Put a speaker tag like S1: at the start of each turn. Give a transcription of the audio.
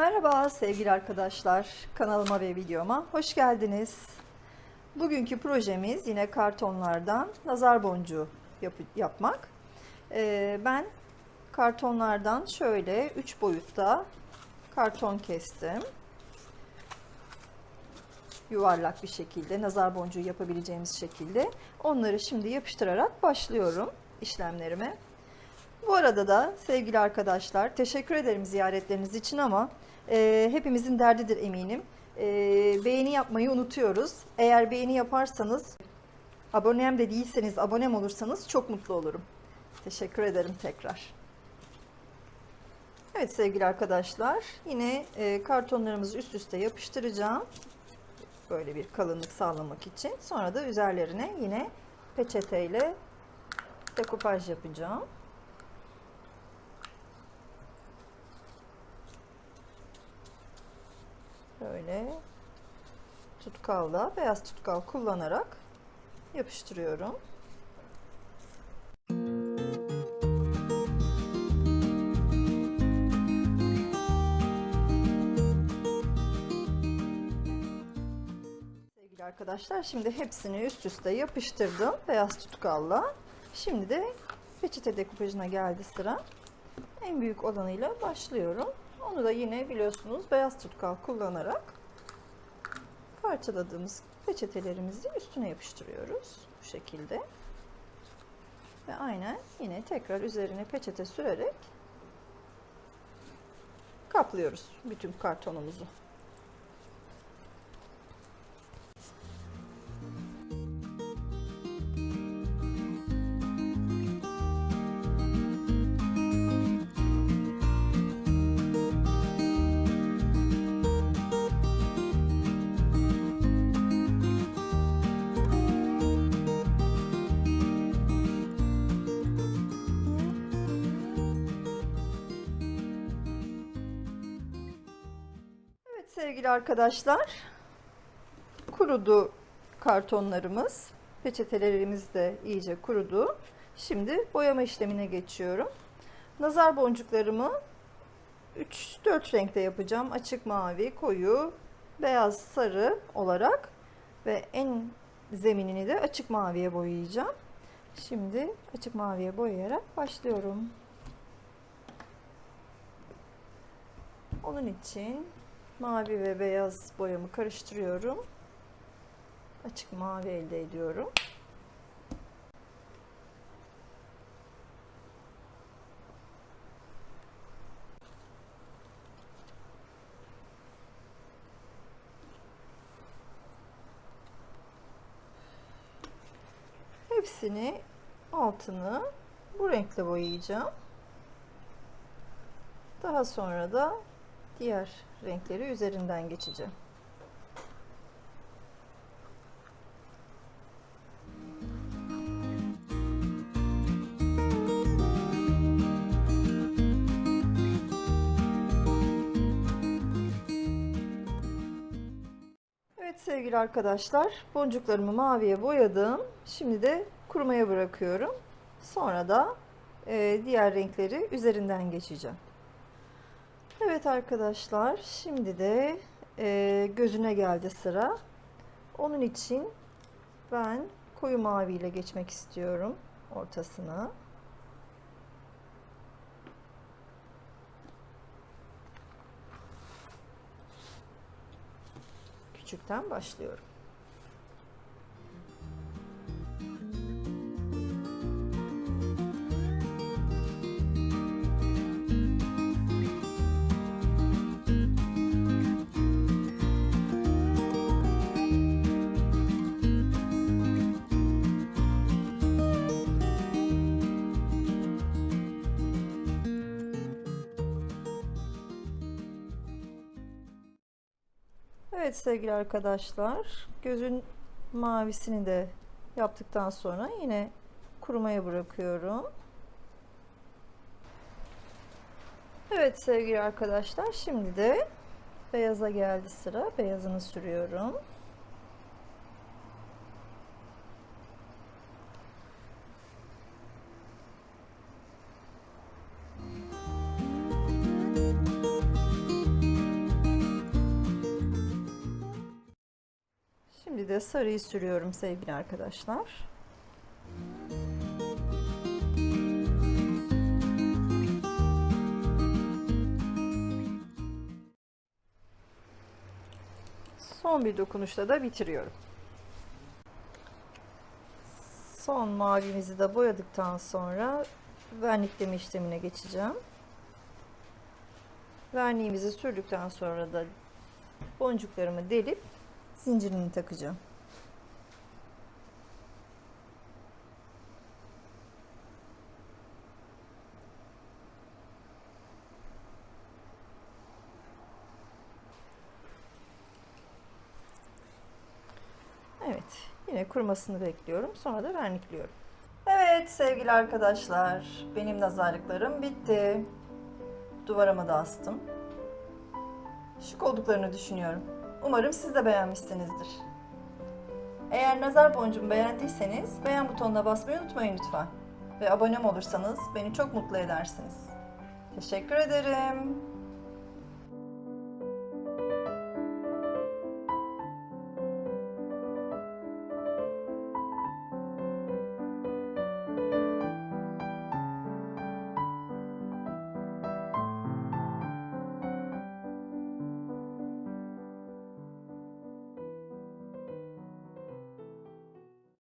S1: Merhaba sevgili arkadaşlar, kanalıma ve videoma hoş geldiniz. Bugünkü projemiz yine kartonlardan nazar boncuğu yap- yapmak. Ee, ben kartonlardan şöyle 3 boyutta karton kestim. Yuvarlak bir şekilde nazar boncuğu yapabileceğimiz şekilde. Onları şimdi yapıştırarak başlıyorum işlemlerime. Bu arada da sevgili arkadaşlar teşekkür ederim ziyaretleriniz için ama e, hepimizin derdidir eminim. E, beğeni yapmayı unutuyoruz. Eğer beğeni yaparsanız, abonem de değilseniz abonem olursanız çok mutlu olurum. Teşekkür ederim tekrar. Evet sevgili arkadaşlar yine e, kartonlarımızı üst üste yapıştıracağım. Böyle bir kalınlık sağlamak için. Sonra da üzerlerine yine peçeteyle dekupaj yapacağım. Böyle tutkalla, beyaz tutkal kullanarak yapıştırıyorum. Sevgili arkadaşlar şimdi hepsini üst üste yapıştırdım beyaz tutkalla. Şimdi de peçete dekupajına geldi sıra. En büyük olanıyla başlıyorum. Onu da yine biliyorsunuz beyaz tutkal kullanarak parçaladığımız peçetelerimizi üstüne yapıştırıyoruz. Bu şekilde. Ve aynen yine tekrar üzerine peçete sürerek kaplıyoruz bütün kartonumuzu. Sevgili arkadaşlar, kurudu kartonlarımız, peçetelerimiz de iyice kurudu. Şimdi boyama işlemine geçiyorum. Nazar boncuklarımı 3-4 renkte yapacağım. Açık mavi, koyu, beyaz, sarı olarak ve en zeminini de açık maviye boyayacağım. Şimdi açık maviye boyayarak başlıyorum. Onun için mavi ve beyaz boyamı karıştırıyorum. Açık mavi elde ediyorum. Hepsini altını bu renkle boyayacağım. Daha sonra da diğer renkleri üzerinden geçeceğim. Evet sevgili arkadaşlar, boncuklarımı maviye boyadım. Şimdi de kurumaya bırakıyorum. Sonra da e, diğer renkleri üzerinden geçeceğim. Evet arkadaşlar, şimdi de e, gözüne geldi sıra. Onun için ben koyu mavi ile geçmek istiyorum ortasına. Küçükten başlıyorum. Evet sevgili arkadaşlar, gözün mavisini de yaptıktan sonra yine kurumaya bırakıyorum. Evet sevgili arkadaşlar, şimdi de beyaza geldi sıra. Beyazını sürüyorum. De sarıyı sürüyorum sevgili arkadaşlar. Son bir dokunuşla da bitiriyorum. Son mavimizi de boyadıktan sonra vernikleme işlemine geçeceğim. Verniğimizi sürdükten sonra da boncuklarımı delip zincirini takacağım. Evet, yine kurumasını bekliyorum. Sonra da vernikliyorum. Evet sevgili arkadaşlar, benim nazarlıklarım bitti. Duvarıma da astım. Şık olduklarını düşünüyorum. Umarım siz de beğenmişsinizdir. Eğer nazar boncuğumu beğendiyseniz beğen butonuna basmayı unutmayın lütfen. Ve abone olursanız beni çok mutlu edersiniz. Teşekkür ederim.